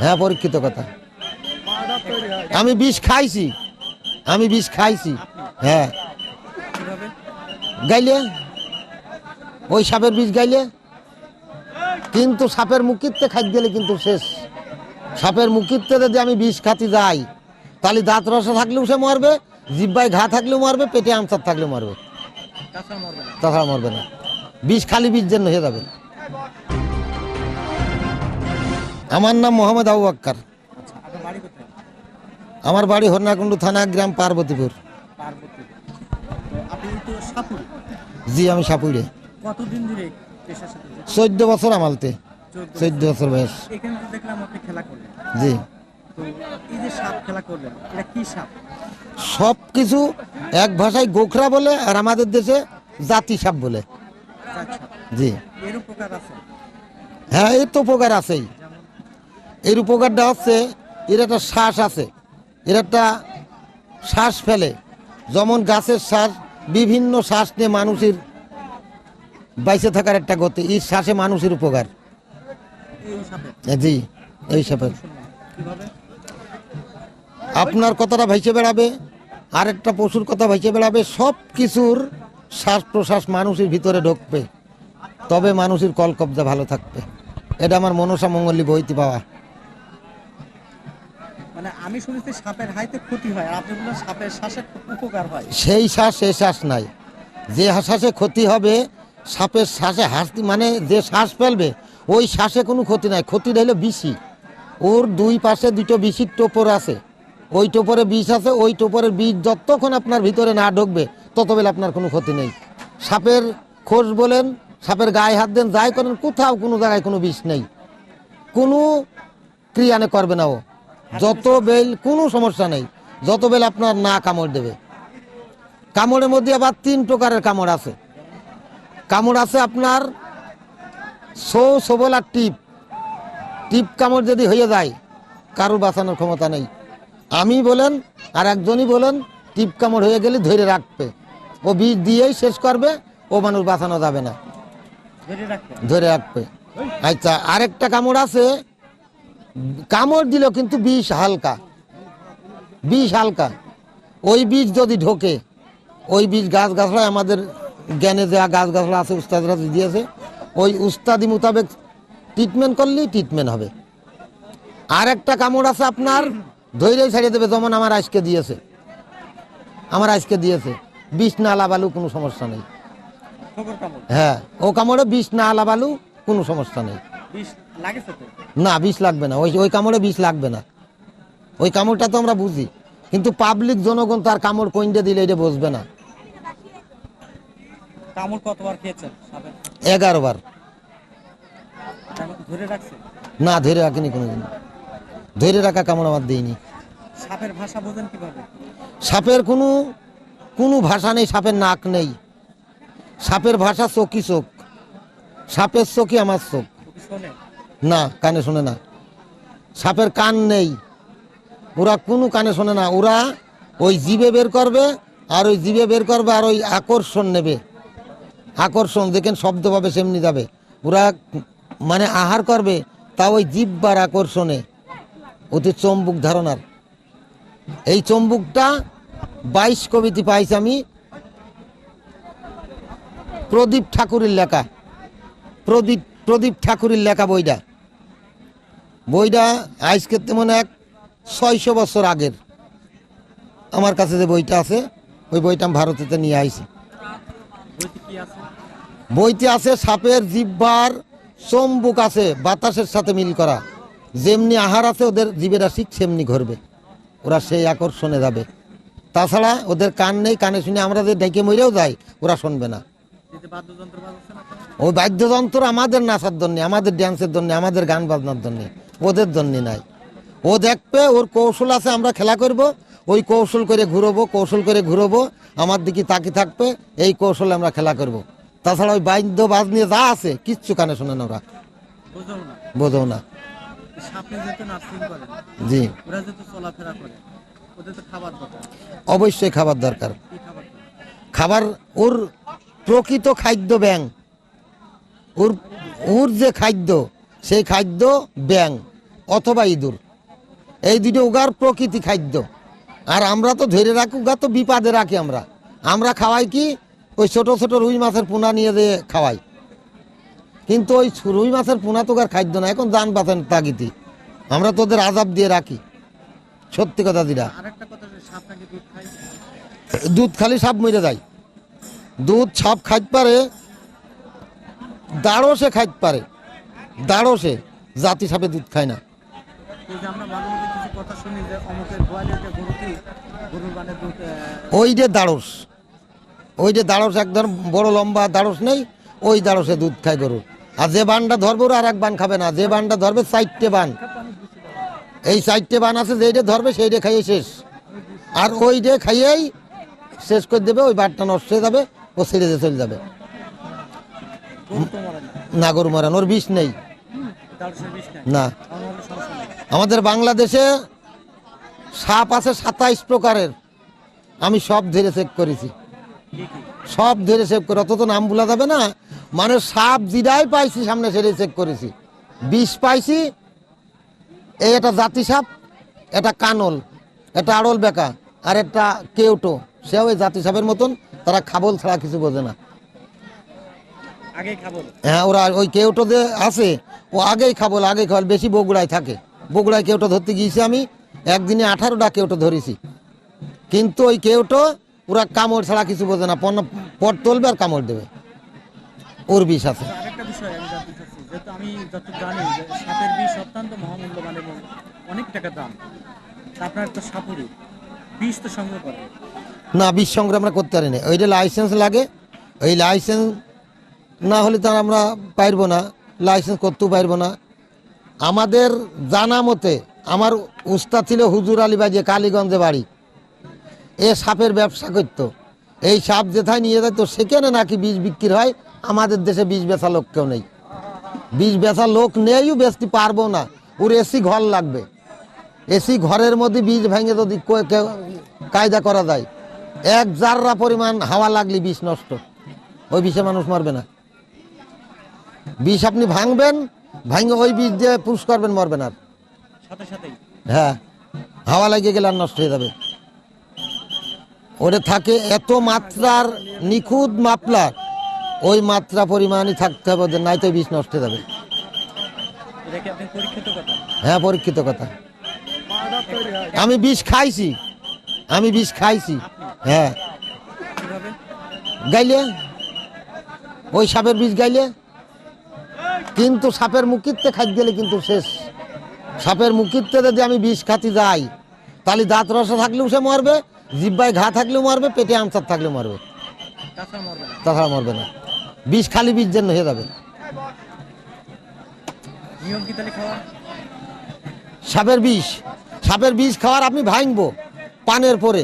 হ্যাঁ পরীক্ষিত কথা। আমি বিষ খাইছি। আমি বিষ খাইছি। হ্যাঁ। গাইলে? ওই সাপের বিষ গাইলে? কিন্তু সাপের মুখিতে খাই গেলে কিন্তু শেষ। সাপের মুখিতে যদি আমি বিষ খাতি যাই, তাহলে দাঁত রসা থাকলেও সে মরবে, জিব্বায় ঘা থাকলেও মরবে, পেটে আমসার থাকলেও মরবে। তাছাড়া মরবে না। বিষ খালি জন্য হয়ে যাবে। আমার নাম মোহাম্মদ আবু কোথায় আমার বাড়ি হরনাকুণ্ডু থানা, গ্রাম পার্বতীপুর। সাপুর জি, আমি যুক্ত? চোদ্দ বছর আমালতে। চোদ্দ বছর বয়স। জি। সব কিছু এক ভাষায় গোখরা বলে আর আমাদের দেশে জাতি সাপ বলে। জি। হ্যাঁ এর তো উপকার আছেই। এর উপকারটা হচ্ছে, এর একটা শ্বাস আছে। এর একটা শ্বাস ফেলে। যেমন গাছের শ্বাস, বিভিন্ন শ্বাস নিয়ে মানুষের বাইসে থাকার একটা গতি। এই শ্বাসে মানুষের উপকার। জি, এই সাপের আপনার কথাটা ভাইসে বেড়াবে, আরেকটা পশুর কথা ভাইসে বেড়াবে, সব কিছুর শ্বাস প্রশ্বাস মানুষের ভিতরে ঢুকবে। তবে মানুষের কলকবজা ভালো থাকবে। এটা আমার মনসা মঙ্গলী বইতে পাওয়া। আমি শুনেছি সাপের হাইতে ক্ষতি হয়, আর আপনি বললেন সাপের শ্বাসের উপকার হয়। সেই শ্বাস সে শ্বাস নাই। যে শ্বাসে ক্ষতি হবে, সাপের শ্বাসে হাসতি মানে যে শ্বাস ফেলবে, ওই শ্বাসে কোনো ক্ষতি নাই। ক্ষতি হলো বিষি ওর দুই পাশে দুটো বিষির টোপর আছে। ওই টোপরে বিষ আছে, ওই টোপরের বিষ যতক্ষণ আপনার ভিতরে না ঢুকবে, ততবেলে আপনার কোনো ক্ষতি নেই। সাপের খোঁজ বলেন, সাপের গায়ে হাত দেন, যাই করেন, কোথাও কোনো জায়গায় কোনো বিষ নেই। কোনো ক্রিয়ানে করবে না ও। যত বেল কোনো সমস্যা নেই। যত বেল আপনার না কামড় দেবে। কামড়ের মধ্যে আবার তিন প্রকারের কামড় আছে। কামড় আছে আপনার সো সবল আর টিপ। টিপ কামড় যদি হয়ে যায় কারোর বাঁচানোর ক্ষমতা নেই। আমি বলেন আর একজনই বলেন টিপ কামড় হয়ে গেলে ধরে রাখবে। ও বিষ দিয়েই শেষ করবে ও মানুষ বাঁচানো যাবে না। ধরে ধরে রাখবে। আচ্ছা আরেকটা কামড় আছে কামড় দিল কিন্তু বিষ হালকা বিষ হালকা। ওই বীজ যদি ঢোকে ওই বীজ গাছ গাছলা আমাদের জ্ঞানে দেওয়া গাছ গাছলা আছে উস্তাদরা দিয়েছে ওই উস্তাদি মোতাবেক ট্রিটমেন্ট করলেই ট্রিটমেন্ট হবে। আর একটা কামড় আছে আপনার ধৈর্যই ছাড়িয়ে দেবে যেমন আমার আজকে দিয়েছে। আমার আজকে দিয়েছে। বিষ না লাগালেও কোনো সমস্যা নেই। হ্যাঁ ও কামড়ে বিষ না লাগালু কোনো সমস্যা নেই। না বিষ লাগবে না। ওই ওই কামড়ে বিষ লাগবে না। ওই কামড়টা তো আমরা বুঝি। কিন্তু পাবলিক জনগণ তার কামড় কইন্ডে দিলে এটা বুঝবে না। কামড় কতবার খেয়েছেন এগারো বার ধরে রাখছে না ধরে রাখিনি কোনোদিন। ধরে রাখা কামড় আমার দিইনি সাপের ভাষা বোঝেন কীভাবে? সাপের কোনো কোনো ভাষা নেই সাপের নাক নেই। সাপের ভাষা চোখই চোখ। সাপের চোখই আমার চোখ। শোনে? না, কানে শোনে না। সাপের কান নেই। ওরা কোনো কানে শোনে না। ওরা ওই জিভে বের করবে আর ওই জিভে বের করবে আর ওই আকর্ষণ নেবে। আকর্ষণ, দেখেন শব্দ পাবে সেমনি যাবে। ওরা মানে আহার করবে, তা ওই জিভবার আকর্ষণে। অতি চম্বুক ধারণার। এই চম্বুকটা বাইশ কবিতি পাইছি আমি। প্রদীপ ঠাকুরের লেখা। প্রদীপ প্রদীপ ঠাকুরের লেখা বইটা। বইটা আজকে তেমন এক ছয়শো বছর আগের। আমার কাছে যে বইটা আছে, ওই বইটা আমি ভারতেতে নিয়ে আইছি। বইতে কি আছে সাপের জিব্বার চম্বুক আছে বাতাসের সাথে মিল করা। যেমনি আহার আছে, ওদের জীবেরা ঠিক সেমনি ঘরবে। ওরা সেই আকর্ষণে যাবে। তাছাড়া ওদের কান নেই, কানে শুনে আমরা যে ডেকে মরেও যাই, ওরা শুনবে না। এতে বাদ্যযন্ত্র ওই বাদ্যযন্ত্র আমাদের নাচার জন্য আমাদের ড্যান্সের জন্য আমাদের গান বাজনার জন্য ওদের জন্য নাই। ও দেখবে ওর কৌশল আছে আমরা খেলা করব ওই কৌশল করে ঘুরবো কৌশল করে ঘুরবো আমার দিকে তাকি থাকবে এই কৌশলে আমরা খেলা করব। তাছাড়া ওই বাদ্য বাজ নিয়ে যা আছে কিচ্ছু কানে শোনে না ওরা। বোঝো না। জি। অবশ্যই খাবার দরকার। খাবার ওর প্রকৃত খাদ্য ব্যাং ওর ওর যে খাদ্য সেই খাদ্য ব্যাং অথবা ইঁদুর। এই দুটো উগার প্রকৃতি খাদ্য। আর আমরা তো ধরে রাখি উগা তো বিপাদে রাখি আমরা। আমরা খাওয়াই কি? ওই ছোট ছোট রুই মাছের পোনা নিয়ে দিয়ে খাওয়াই। কিন্তু ওই রুই মাছের পোনা তো উগার খাদ্য না এখন যান বাঁচেন তাগিতি আমরা তোদের আজাব দিয়ে রাখি। সত্যি কথা দিরা দুধ খালি সাপ মরে যায়। দুধ ছাপ খাইতে পারে দাঁড়ো সে খাইতে পারে দাঁড়ো সে জাতি সাপে দুধ খায় না। গরুর ওই যে দাঁড়স ওই যে দাঁড়স একদম বড় লম্বা দাঁড়স নেই ওই দাঁড়সে দুধ খায় গরু। আর যে বানটা ধরবে ওরা আর এক বান খাবে না যে বানটা ধরবে চারটে বান। এই চারটে বান আছে যেইটা ধরবে সেইটা খাইয়ে শেষ। আর ওই যে খাইয়েই শেষ করে দেবে ওই বানটা নষ্ট হয়ে যাবে। ও ছেড়ে দিয়ে চলে যাবে। না। গরু মারান ওর বিষ নেই। না। আমাদের বাংলাদেশে সাপ আছে সাতাইশ প্রকারের। আমি সব ধরে চেক করেছি। সব ধরে চেক করে অত তো নাম বলা যাবে না। মানে সাপ জিরাই পাইছি সামনে সেটাই চেক করেছি। বিষ পাইছি এই এটা জাতি সাপ এটা কানল এটা আড়ল বেকা আর একটা কেউটো। সেও ওই জাতি সাপের মতন তারা খাবল ছাড়া কিছু বোঝে না। হ্যাঁ ওরা ওই কেউটো যে আছে ও আগেই খাবল আগেই খাবল বেশি বগুড়ায় থাকে। বগুড়ায় কেউটো ধরতে গিয়েছি আমি একদিনে আঠারোটা কেউটো ধরেছি। কিন্তু ওই কেউটো ওরা কামড় ছাড়া কিছু বোঝে না। পণ্য পট তুলবে আর কামড় দেবে। ওর বিষ আছে। আরেকটা বিষয় আমি জানতে চাচ্ছি যেহেতু আমি যত জানি সাপের বিষ অত্যন্ত মহামূল্যবান এবং অনেক টাকা দাম। আপনার তো সাপুরি বিষ তো সংগ্রহ করে। না বিষ সংগ্রহ আমরা করতে পারি না ওইটা লাইসেন্স লাগে, ওই লাইসেন্স না হলে তো আর আমরা পারব না লাইসেন্স করতেও পারব না। আমাদের জানা মতে, আমার উস্তাদ ছিল হুজুর আলী বাজে কালীগঞ্জে বাড়ি। এ সাপের ব্যবসা করতো। এই সাপ যেথায় নিয়ে যেত সেখানে নাকি বীজ বিক্রি হয়। আমাদের দেশে বীজ বেচা লোক কেউ নেই। বীজ বেচা লোক নেইও বেচতে পারব না। ওর এসি ঘর লাগবে। এসি ঘরের মধ্যে বীজ ভেঙে যদি কায়দা করা যায় এক জাররা পরিমাণ হাওয়া লাগলে বিষ নষ্ট। ওই বিষে মানুষ মরবে না। বিষ আপনি ভাঙবেন ভাঙে ওই বীজ দিয়ে পুষ করবেন মরবেন আর। সাথে সাথেই? হ্যাঁ হাওয়া লাগিয়ে গেলে আর নষ্ট হয়ে যাবে। ওটা থাকে এত মাত্রার নিখুঁত মাপলার ওই মাত্রা পরিমাণই থাকতে হবে ওদের নাই তো বিষ নষ্ট হয়ে যাবে। হ্যাঁ পরীক্ষিত কথা। আমি বিষ খাইছি। আমি বিষ খাইছি। হ্যাঁ। গাইলে? ওই সাপের বীজ গাইলে? কিন্তু সাপের মুখিতে খাইতে গেলে কিন্তু শেষ। সাপের মুখিতে যদি আমি বিষ খাতি যাই তাহলে দাঁত রসা থাকলেও সে মরবে জিব্বায় ঘা থাকলেও মরবে পেটে আনসার থাকলেও মরবে। তাছাড়া মরবে না। বিষ খালি বীজ যেন হয়ে যাবে। সাপের বিষ। সাপের বিষ খাওয়ার আপনি ভাঙবো পানের পরে।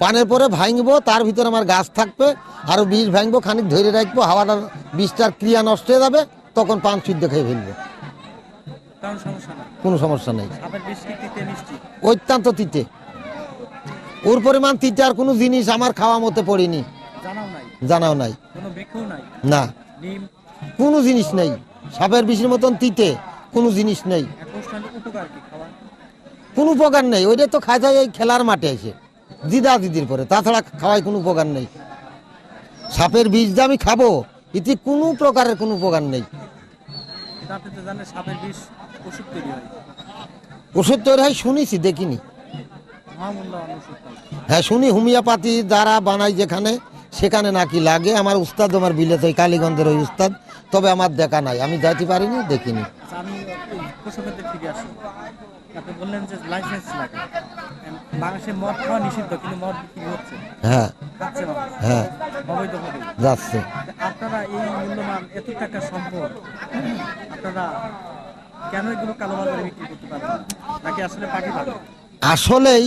পানের পরে ভাঙবো তার ভিতরে আমার গাছ থাকবে আরও বীজ ভাঙবো খানিক ধরে রাখব হাওয়াটার বীজটার ক্রিয়া নষ্ট হয়ে যাবে তখন পান সিদ্ধ খেয়ে ফেলব। কোনো সমস্যা নেই। অত্যন্ত তিতে। ওর পরিমাণ তিতে আর কোনো জিনিস আমার খাওয়া মতে পড়েনি। জানাও নাই? না। কোনো জিনিস নেই। সাপের বিষের মতন তিতে কোনো জিনিস নেই। কোনো উপকার নেই। ওইটা তো যায় এই খেলার মাঠে এসে। দিদা দিদির পরে। তাছাড়া খাওয়ায় কোনো উপকার নেই। সাপের বীজ যে আমি খাব এতে কোনো প্রকারের কোনো উপকার নেই। ওষুধ তৈরি হয়। শুনেছি দেখিনি। হয় শুনি হোমিওপ্যাথি দ্বারা বানাই যেখানে সেখানে নাকি লাগে। আমার উস্তাদ আমার বিলেত ওই কালীগঞ্জের ওই উস্তাদ তবে আমার দেখা নাই। আমি যাইতে পারিনি দেখিনি। আচ্ছা, আমি বললেন যে লাইসেন্স লাগে। বাংলাদেশে মদ খাওয়া নিষিদ্ধ কিন্তু মদ বিক্রি হচ্ছে। হ্যাঁ। হ্যাঁ। অবৈধভাবে যাচ্ছে। আপনারা এই মূল্যবান এত টাকা সম্পদ আপনারা কেন এগুলো কালোবাজারে বিক্রি করতে নাকি আসলে পার্টি ভালো? আসলেই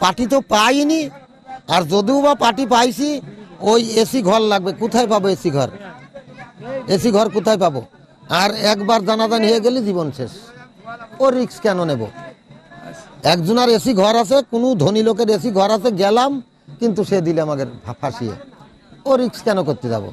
পার্টি তো পাইনি আর যদিও বা পার্টি পাইছি ওই এসি ঘর লাগবে। কোথায় পাবো এসি ঘর? এসি ঘর কোথায় পাবো? আর একবার জানাজানি হয়ে গেলে জীবন শেষ। ও রিক্স কেন নেব? একজনের এসি ঘর আছে, কোনো ধনী লোকের এসি ঘর আছে, গেলাম, কিন্তু সে দিলে আমাকে ফাঁসিয়ে। ও রিক্স কেন করতে যাব?